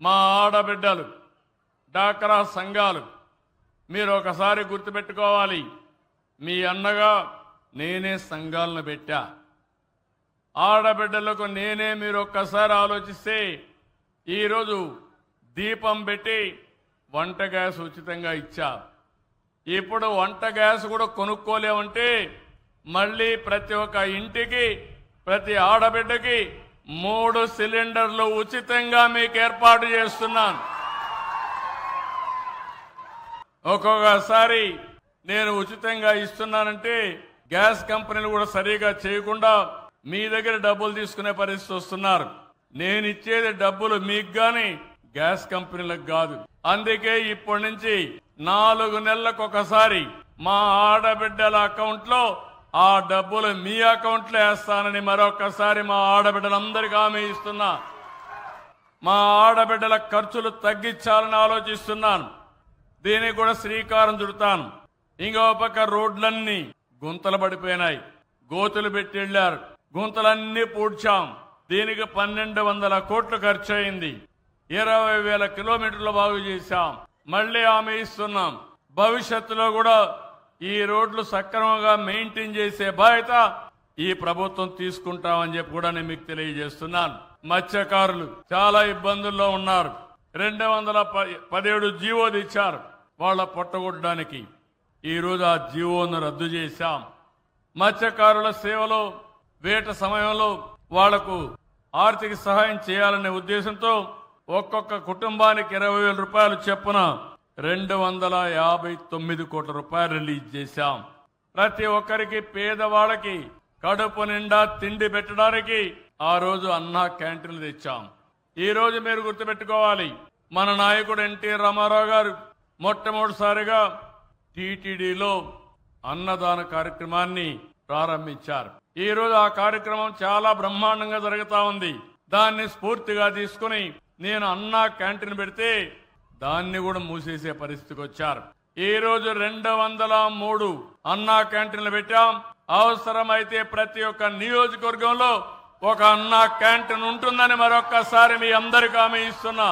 మా ఆడబిడ్డలు డాక్రా సంఘాలు మీరు ఒకసారి గుర్తుపెట్టుకోవాలి. మీ అన్నగా నేనే సంఘాలను పెట్టా. ఆడబిడ్డలకు నేనే మీరు ఒక్కసారి ఆలోచిస్తే ఈరోజు దీపం పెట్టి వంట గ్యాస్ ఉచితంగా ఇచ్చా. ఇప్పుడు వంట గ్యాస్ కూడా కొనుక్కోలేమంటే మళ్ళీ ప్రతి ఒక్క ఇంటికి ప్రతి ఆడబిడ్డకి మూడు సిలిండర్లు ఉచితంగా మీకు ఏర్పాటు చేస్తున్నాను. ఒక్కొక్కసారి నేను ఉచితంగా ఇస్తున్నానంటే గ్యాస్ కంపెనీలు కూడా సరిగా చేయకుండా మీ దగ్గర డబ్బులు తీసుకునే పరిస్థితి వస్తున్నారు. నేను ఇచ్చేది డబ్బులు మీకు గాని గ్యాస్ కంపెనీలకు కాదు. అందుకే ఇప్పటి నుంచి నాలుగు నెలలకు ఒకసారి మా ఆడబిడ్డల అకౌంట్లో ఆ డబ్బులు మీ అకౌంట్లో వేస్తానని మరొకసారి మా ఆడబిడ్డలందరికీ హామీ ఇస్తున్నా. మా ఆడబిడ్డల ఖర్చులు తగ్గించాలని ఆలోచిస్తున్నాను. దీనికి కూడా శ్రీకారం చుడతాను. ఇంకో పక్క రోడ్లన్నీ గుంతలు పడిపోయినాయి. గోతులు పెట్టి వెళ్ళారు. గుంతలన్నీ పూడ్చాం. దీనికి పన్నెండు వందల కోట్లు ఖర్చు అయింది ఇరవై వేల కిలోమీటర్లు బాగు చేశాం. మళ్ళీ ఆమె ఇస్తున్నాం. భవిష్యత్తులో కూడా ఈ రోడ్లు సక్రమంగా మెయింటైన్ చేసే బాధ్యత ఈ ప్రభుత్వం తీసుకుంటామని చెప్పి కూడా నేను మీకు తెలియజేస్తున్నాను. మత్స్యకారులు చాలా ఇబ్బందుల్లో ఉన్నారు. రెండు వందల ప- పదిహేడు జీవో ఇచ్చారు వాళ్ళ పొట్టగొట్టడానికి. ఈ రోజు ఆ జీవోను రద్దు చేశాం. మత్స్యకారుల సేవలో వేట సమయంలో వాళ్ళకు ఆర్థిక సహాయం చేయాలనే ఉద్దేశంతో ఒక్కొక్క కుటుంబానికి ఇరవై వేల రూపాయలు చెప్పున రెండు వందల యాభై తొమ్మిది కోట్ల రూపాయలు రిలీజ్ చేశాం. ప్రతి ఒక్కరికి పేదవాళ్ళకి కడుపు నిండా తిండి పెట్టడానికి ఆ రోజు అన్నా క్యాంటీన్లు తెచ్చాం. ఈ రోజు మీరు గుర్తుపెట్టుకోవాలి మన నాయకుడు ఎన్టీ రామారావు గారు మొట్టమొదటిసారిగా టీటీడీలో అన్నదాన కార్యక్రమాన్ని ప్రారంభించారు. ఈ రోజు ఆ కార్యక్రమం చాలా బ్రహ్మాండంగా జరుగుతా ఉంది. దాన్ని స్ఫూర్తిగా తీసుకుని నేను అన్నా క్యాంటీన్ పెడితే దాన్ని కూడా మూసేసే పరిస్థితికి వచ్చారు. ఈ రోజు రెండు వందల మూడు అన్నా క్యాంటీన్లు పెట్టాం. అవసరమైతే ప్రతి ఒక్క నియోజకవర్గంలో ఒక అన్నా క్యాంటీన్ ఉంటుందని మరొక్కసారి మీ అందరికీ హామీ ఇస్తున్నా.